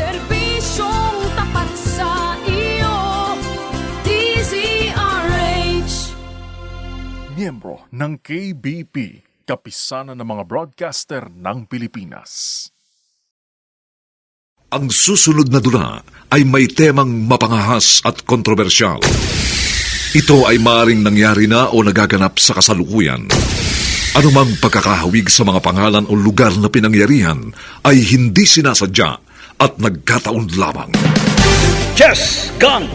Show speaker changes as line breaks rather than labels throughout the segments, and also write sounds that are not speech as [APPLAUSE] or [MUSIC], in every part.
Serbisyong tapat sa iyo DZRH
Miyembro ng KBP, kapisanan ng mga broadcaster ng Pilipinas.
Ang susunod na dula ay may temang mapangahas at kontrobersyal. Ito ay maring nangyari na o nagaganap sa kasalukuyan. Anumang pagkakahawig sa mga pangalan o lugar na pinangyarihan ay hindi sinasadya at nagkataon lamang.
Chess Gang!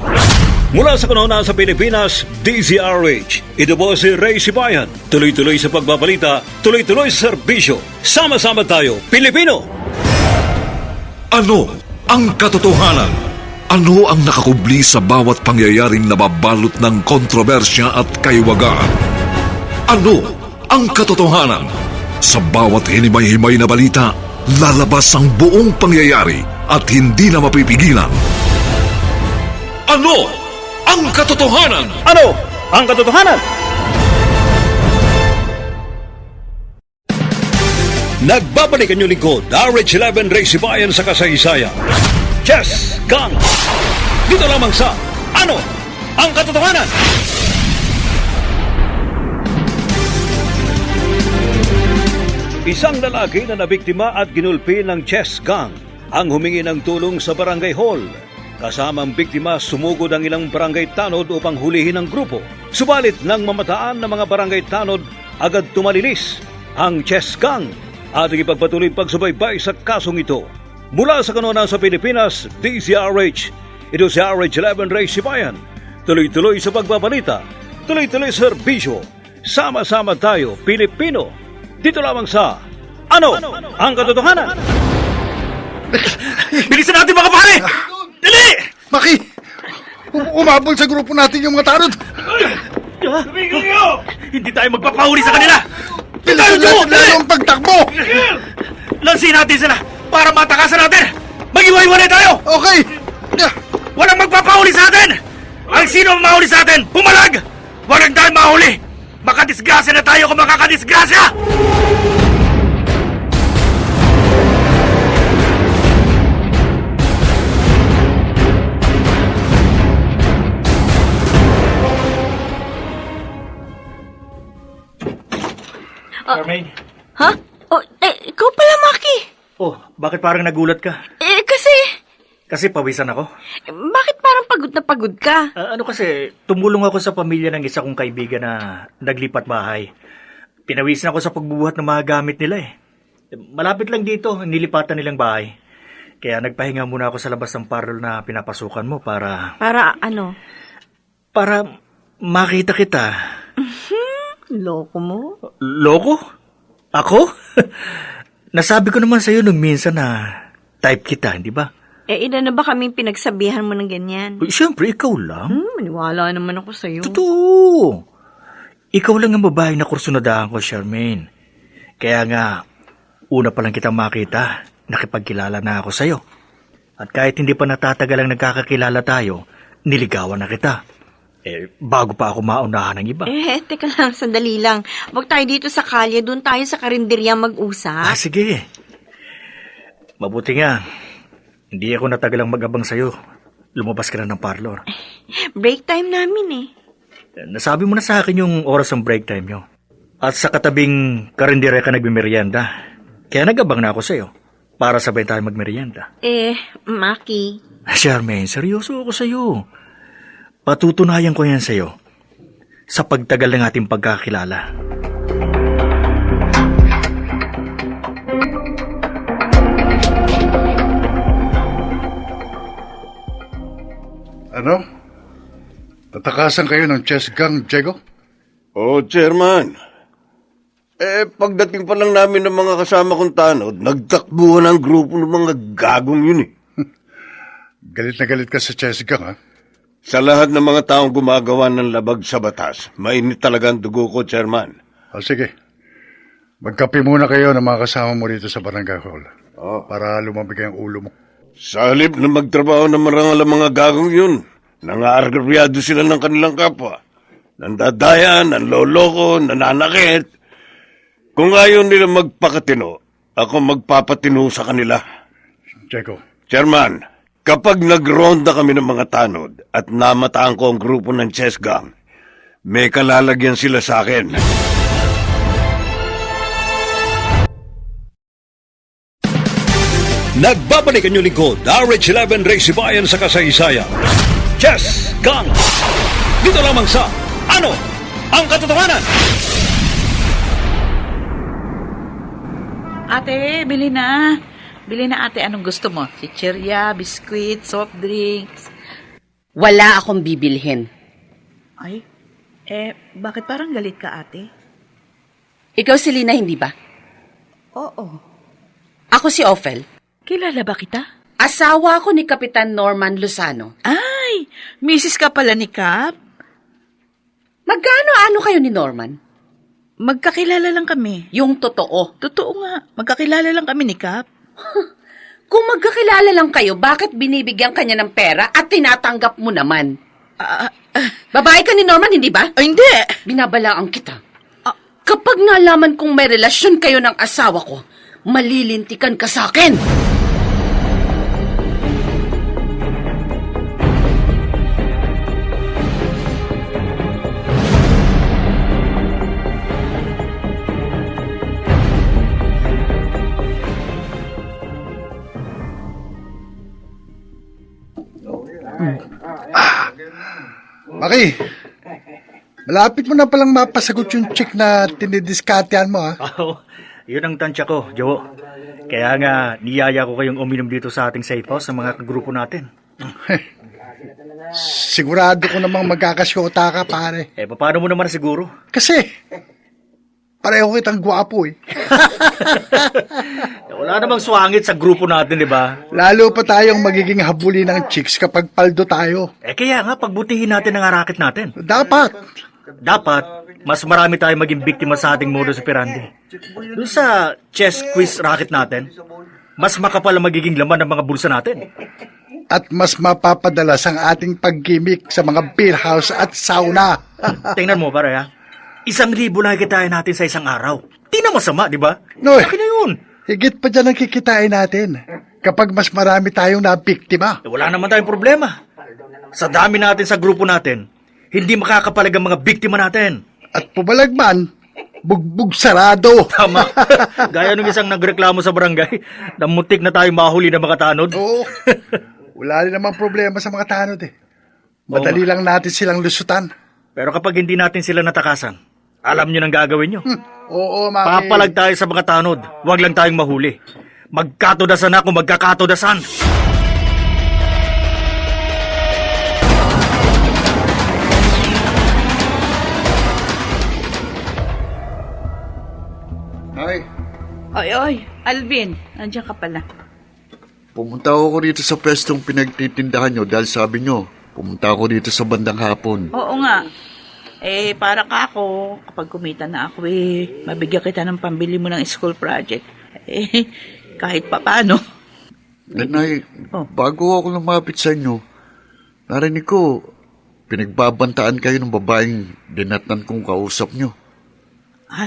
Mula sa kanuna sa Pilipinas, DZRH. Ito po si Ray Sibayan. Tuloy-tuloy sa pagbabalita, tuloy-tuloy sa serbisyo. Sama-sama tayo, Pilipino!
Ano ang katotohanan? Ano ang nakakubli sa bawat pangyayaring nababalot ng kontrobersya at kaiwagaan? Ano ang katotohanan? Sa bawat hinimay-himay na balita, lalabas ang buong pangyayari at hindi na mapipigilan. Ano ang katotohanan?
Ano ang katotohanan? Nagbabalik ang lingkod, RH11 Ray Sibayan sa kasaysayan. Chess Gang! Dito lamang sa Ano ang katotohanan? Isang lalaki na nabiktima at ginulpi ng chess gang ang humingi ng tulong sa barangay hall. Kasama ang biktima, sumugod ang ilang barangay tanod upang hulihin ang grupo. Subalit nang mamataan ng mga barangay tanod, agad tumalilis ang chess gang at ipagpatuloy pagsubaybay sa kasong ito. Mula sa kanunan sa Pilipinas, DZRH, ito si RH11 Ray Sibayan. Tuloy-tuloy sa pagbabalita, tuloy-tuloy sa serbisyo. Sama-sama tayo, Pilipino. Dito lamang sa Ano, ang katotohanan? [LAUGHS] Bilisan natin mga pare! Dali!
Maki! Um- umabol sa grupo natin yung mga tarot!
Tumigil niyo! Hindi tayo magpapahuli sa kanila!
Bilisan natin lalo ang pagtakbo!
Lansin natin sila para matakasan natin! Mag-iwa-iwanay tayo!
Okay!
Walang magpapahuli sa atin! Ang sino ang mahuli sa atin, pumalag! Walang tayo mahuli! Makadisgrasya na tayo kung makakadisgrasya!
Carmaine?
Ha? Oh, eh, ikaw pala, Maki.
Oh, bakit parang nagulat ka?
Eh, kasi,
Kasi pawisan ako.
eh, bakit parang pagod na pagod ka?
Ah, ano kasi, tumulong ako sa pamilya ng isa kong kaibigan na naglipat bahay. Pinawisan ako sa pagbubuhat ng mga gamit nila eh. Malapit lang dito, nilipatan nilang bahay. Kaya nagpahinga muna ako sa labas ng parlor na pinapasukan mo para...
Para ano?
para makita kita. [LAUGHS]
Loko mo?
Loko? Ako? [LAUGHS] Nasabi ko naman sa'yo nung minsan na type kita, di ba?
Eh, ilan na ba kaming pinagsabihan mo ng ganyan?
Uy, Siyempre, ikaw lang.
Hmm, maniwala naman ako sa'yo.
Totoo. Ikaw lang ang babae na kursunadahan ko, Charmaine. Kaya nga, una pa lang kitang makita, nakipagkilala na ako sa'yo. At kahit hindi pa natatagal ang nagkakakilala tayo, niligawan na kita. Eh, bago pa ako maunahan ng iba.
Eh, teka lang, sandali lang. Huwag tayo dito sa kalye, doon tayo sa karinderya mag-usap.
Ah, sige. Mabuti nga. Hindi ako natagalang mag-abang sa'yo. Lumabas ka na ng parlor. [LAUGHS]
Break time namin eh.
Nasabi mo na sa akin yung oras ng break time nyo. At sa katabing karindire ka nagmimerienda. Kaya nagabang na ako sa'yo. Para sabay tayo magmerienda.
Eh, Maki, [LAUGHS]
Charmaine, seryoso ako sa'yo. Patutunayan ko yan sa'yo. Sa pagtagal ng ating pagkakilala.
Ano? Tatakasan kayo ng chess gang, Diego?
Oh, Chairman. Eh, pagdating pa lang namin ng mga kasama kong tanod, nagtakbuhan ang grupo ng mga gagong yun eh. [LAUGHS]
Galit na galit ka sa chess gang, ha?
Sa lahat ng mga taong gumagawa ng labag sa batas, mainit talaga ang dugo ko, Chairman.
O sige. Magkape muna kayo ng mga kasama mo rito sa barangay hall.
Oh.
Para lumamig ang ulo mo.
Sa halip na magtrabaho ng marangal ang mga gagong yun, nangaargaryado sila ng kanilang kapwa. Nandadaya, nanloloko, nananakit. Kung ayaw nila magpakatino, ako magpapatino sa kanila.
Diego,
Chairman, kapag nagronda kami ng mga tanod at namataan ko ang grupo ng chess gang, may kalalagyan sila sa akin.
Nagbabalik ang inyong lingkod, RH11 Race Bayan sa kasaysayan. Chess Gang! Dito lamang sa Ano ang Katotohanan?
Ate, bili na. Bili na ate, anong gusto mo? Chichirya, biskuit, soft drinks.
Wala akong bibilhin.
Ay, eh, bakit parang galit ka ate?
Ikaw si Lina, hindi ba?
Oo.
Ako si Ophel.
Kilala ba kita?
Asawa ko ni Kapitan Norman Lozano.
Ay, misis ka pala ni Cap.
Magkano-ano kayo ni Norman?
Magkakilala lang kami.
Yung totoo.
Totoo nga, magkakilala lang kami ni Cap. [LAUGHS]
Kung magkakilala lang kayo, bakit binibigyan kanya ng pera at tinatanggap mo naman?
Ah, ah,
Babae ka ni Norman, hindi ba?
ay, hindi!
Binabalaan kita. Kapag nalaman kong may relasyon kayo ng asawa ko, malilintikan ka sa akin.
Maki, malapit mo na palang mapasagot yung chick na tinidiskartehan mo, ha? [LAUGHS]
Oh, yun ang tansya ko, Joe. Kaya nga, niyaya ko kayong uminom dito sa ating safe house sa mga kagrupo natin.
Sigurado ko namang magkakasyota ka, pare.
Eh, paano mo naman siguro?
Kasi, pareho kitang gwapo, eh. [LAUGHS]
Wala namang swangit sa grupo natin, di ba?
Lalo pa tayong magiging habuli ng chicks kapag paldo tayo.
Eh, kaya nga, pagbutihin natin ang racket natin.
Dapat.
Dapat, mas marami tayong maging biktima sa ating modus operandi. Doon sa chess quiz racket natin, mas makapal ang magiging laman ng mga bulsa natin.
At mas mapapadalas ang ating paggimik sa mga beer house at sauna.
Tingnan mo, pare, ha? Isang libo lang kitain natin sa isang araw. Di na masama, di ba?
Noy.
Laki na yun.
Higit pa dyan ang kikitain natin kapag mas marami tayong nabiktima.
Eh, Wala naman tayong problema. Sa dami natin sa grupo natin, hindi makakapalag ang mga biktima natin.
At pumalagman, bugbog sarado. [LAUGHS]
Tama. Gaya nung isang nagreklamo sa barangay, na mutik na tayo mahuli ng mga tanod.
Oo. Wala rin naman problema sa mga tanod eh. Madali lang natin silang lusutan.
Pero kapag hindi natin sila natakasan, alam nyo nang gagawin nyo.
Oo, maki.
Papalag tayo sa mga tanod. Huwag lang tayong mahuli. Magkatodasan ako, magkakatodasan.
Ay,
Oy, oy, Alvin, nandiyan ka pala.
Pumunta ako rito sa pwestong pinagtitindahan nyo dahil sabi nyo, pumunta ako dito sa bandang hapon.
Oo nga. Eh, para ka ako, kapag kumita na ako eh, mabigyan kita ng pambili mo ng school project. Eh, [LAUGHS] kahit pa paano.
Nanay,
Oh.
bago ako lumapit sa inyo, narinig ko, pinagbabantaan kayo ng babaeng dinatnan kong kausap nyo.
Ha?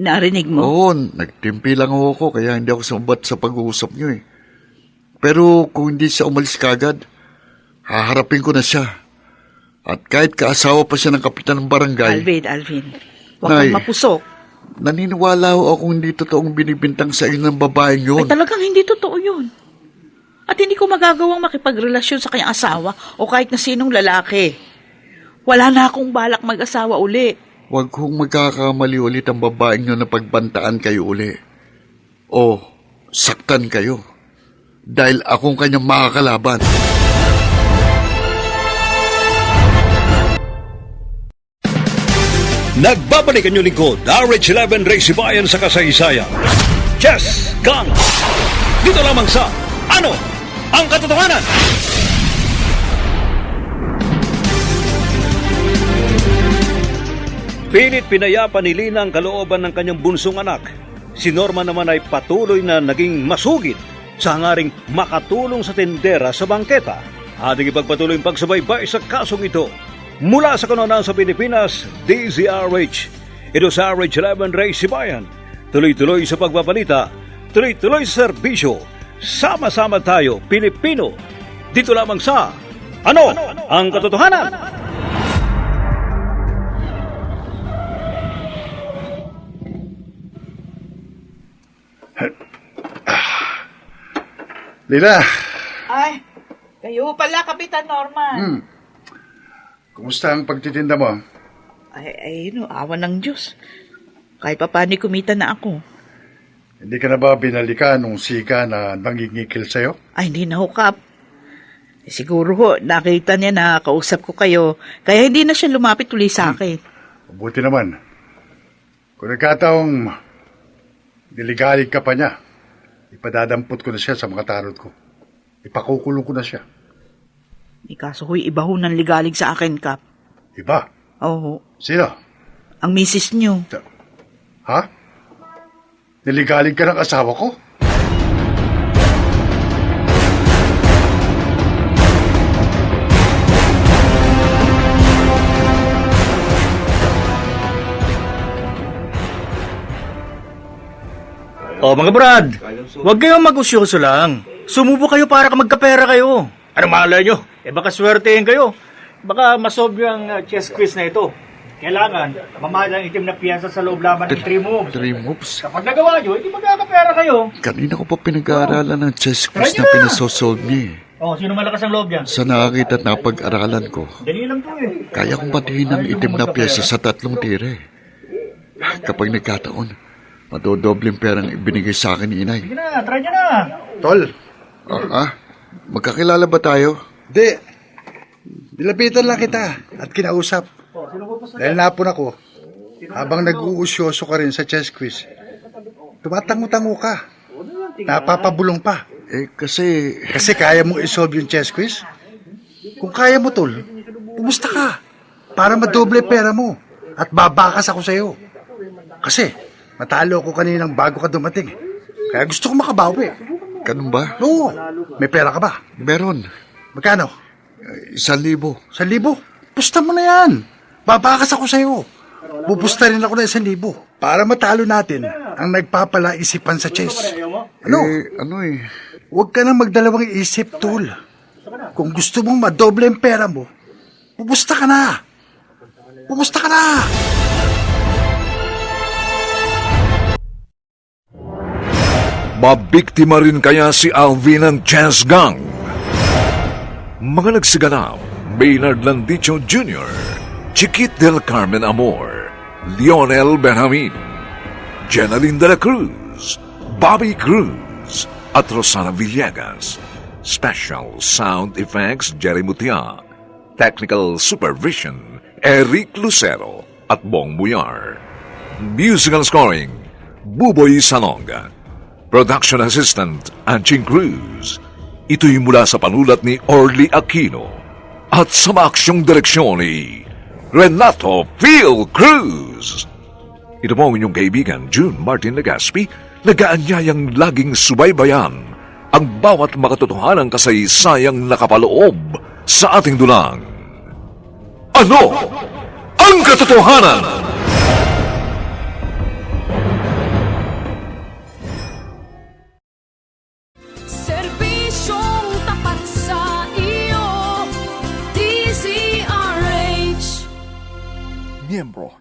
Narinig mo?
Oo, nagtimpi lang ako kaya hindi ako sumbat sa pag-uusap nyo eh. Pero kung hindi siya umalis kagad, haharapin ko na siya. At kahit kaasawa pa siya ng kapitan ng barangay,
Alvin, Alvin. Huwag
Nay.
kang mapusok.
naniniwala ho ako hindi totoong binibintang sa inyo ng babaeng yun.
Ay, talagang hindi totoo yun. At hindi ko magagawang makipagrelasyon sa kanyang asawa o kahit na sinong lalaki. Wala na akong balak mag-asawa uli.
Huwag kong magkakamali ulit ang babaeng nyo na pagbantaan kayo uli. O, saktan kayo. Dahil akong kanyang makakalaban.
Nagbabalik ang lingkod, RH11 Race Bayan sa kasaysayan. Chess Gang! Dito lamang sa Ano ang Katotohanan? Pilit pinayapa ni Lina ang kalooban ng kanyang bunsong anak. Si Norma naman ay patuloy na naging masugid sa hangaring makatulong sa tendera sa bangketa. Ating ipagpatuloy ang pagsubaybay sa kasong ito. Mula sa kanonan sa Pilipinas, DZRH. Ito sa RH11 Ray Sibayan. Tuloy-tuloy sa pagbabalita, tuloy-tuloy sa serbisyo. Sama-sama tayo, Pilipino. Dito lamang sa Ano ang Katotohanan?
Lila,
Ay, kayo pala, Kapitan Norman.
hmm. Kumusta ang pagtitinda mo?
Ay, ay, no, awan ng Diyos. Kahit pa paano kumita na ako.
Hindi ka na ba binalikan nung sika na nangingikil sa'yo?
Ay, hindi na ho, Kap. Eh, siguro ho, nakita niya na kausap ko kayo, kaya hindi na siya lumapit uli sa akin.
Mabuti naman. Kung nagkataong diligalig ka pa niya, ipadadampot ko na siya sa mga tarot ko. Ipakukulong ko na siya.
Eh, kaso ho'y iba ho ng ligalig sa akin, Kap.
Iba?
Oo.
Sino?
Ang misis niyo.
Ha? Niligalig ka ng asawa ko?
Oh, mga brad, huwag kayong mag-usyoso lang. Sumubo kayo para ka magkapera kayo. Ano malay nyo? Eh baka swertein kayo. Baka masolve yung uh, chess quiz na ito. Kailangan, mamahal ang itim na piyansa sa loob laban ng 3 moves.
Three moves.
Kapag nagawa nyo, hindi magkakapera kayo.
Kanina ko pa pinag-aaralan ng chess quiz na pinasosolve niya eh.
Oh, sino malakas ang loob yan?
Sa nakakita at napag-aralan ko,
Dali lang to eh.
kaya kong batiin ang itim na pyesa sa tatlong tire. Kapag nagkataon, madodobleng perang ibinigay sa akin ni inay.
Sige na, try nyo na.
Tol,
Ah, ah? Magkakilala ba tayo?
Di. Nilapitan lang kita at kinausap. Dahil napon ako, habang nag-uusyoso ka rin sa chess quiz, tumatango-tango ka. Napapabulong pa.
Eh, kasi...
Kasi kaya mong isolve yung chess quiz? Kung kaya mo, tol, pumusta ka. Para madoble pera mo. At babakas ako sa'yo. Kasi, matalo ako kaninang bago ka dumating. Kaya gusto ko makabawi.
Ganun ba?
Oo. May pera ka ba?
Meron.
Magkano?
Isang libo.
Sa libo? Pusta mo na yan. Babakas ako sa'yo. Pupusta rin ako na isang libo. Para matalo natin ang nagpapala isipan sa chess. Ano?
Eh, ano eh.
Huwag ka nang magdalawang isip, tol. Kung gusto mong madoble ang pera mo, pupusta ka na. Pupusta ka na.
Mabiktima rin kaya si Alvin ng Chess Gang? Mga nagsiganap, Maynard Landicho Jr., Chiquit del Carmen Amor, Lionel Benjamin, Jenaline de la Cruz, Bobby Cruz, at Rosana Villegas. Special Sound Effects Jerry Mutia. Technical Supervision Eric Lucero at Bong Muyar. Musical Scoring Buboy Salonga. Production Assistant Anching Cruz. Ito'y mula sa panulat ni Orly Aquino at sa maaksyong direksyon ni Renato Phil Cruz. Ito po ang inyong kaibigan June Martin Legaspi, nagaanyayang laging subaybayan ang bawat makatotohanang kasaysayang nakapaloob sa ating dulang. Ano ang katotohanan?